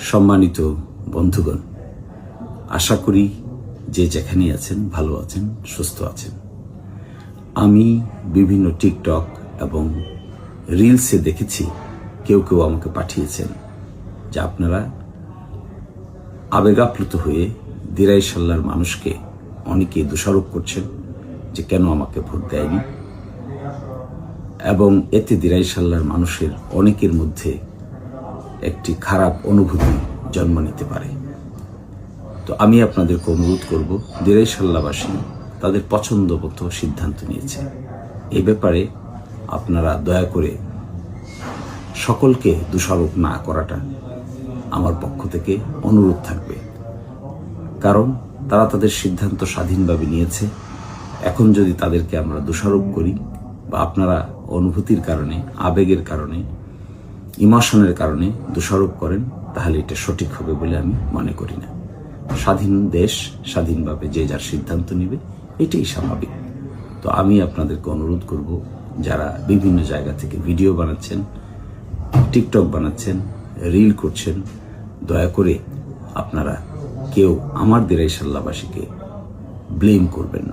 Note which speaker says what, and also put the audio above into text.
Speaker 1: সম্মানিত বন্ধুগণ, আশা করি যে যেখানে আছেন, ভালো আছেন, সুস্থ আছেন। আমি বিভিন্ন টিকটক এবং রিলসে দেখেছি, কেউ কেউ আমাকে পাঠিয়েছেন, যে আপনারা আবেগাপ্লুত হয়ে দিরাই সাল্লার মানুষকে অনেকে দোষারোপ করছেন যে কেন আমাকে ভোট দেয়নি। এবং এতে দিরাই সাল্লার মানুষের অনেকের মধ্যে একটি খারাপ অনুভূতি জন্ম নিতে পারে। তো আমি আপনাদেরকে অনুরোধ করব দিরাই সাল্লাবাসী তাদের পছন্দ মতো সিদ্ধান্ত নিয়েছে। এ ব্যাপারে আপনারা দয়া করে সকলকে দোষারোপ না করাটা আমার পক্ষ থেকে অনুরোধ থাকবে। কারণ তারা তাদের সিদ্ধান্ত স্বাধীনভাবে নিয়েছে। এখন যদি তাদেরকে আমরা দোষারোপ করি বা আপনারা অনুভূতির কারণে, আবেগের কারণে ইমোশনের কারণে দোষারোপ করেন, তাহলে এটা সঠিক হবে বলে আমি মনে করি না। স্বাধীন দেশ, স্বাধীনভাবে যে যার সিদ্ধান্ত নেবে, এটাই স্বাভাবিক। তো আমি আপনাদেরকে অনুরোধ করব, যারা বিভিন্ন জায়গা থেকে ভিডিও বানাচ্ছেন, টিকটক বানাচ্ছেন, রিল করছেন, দয়া করে আপনারা কেউ আমার দিরাই সাল্লাবাসীকে ব্লেম করবেন না।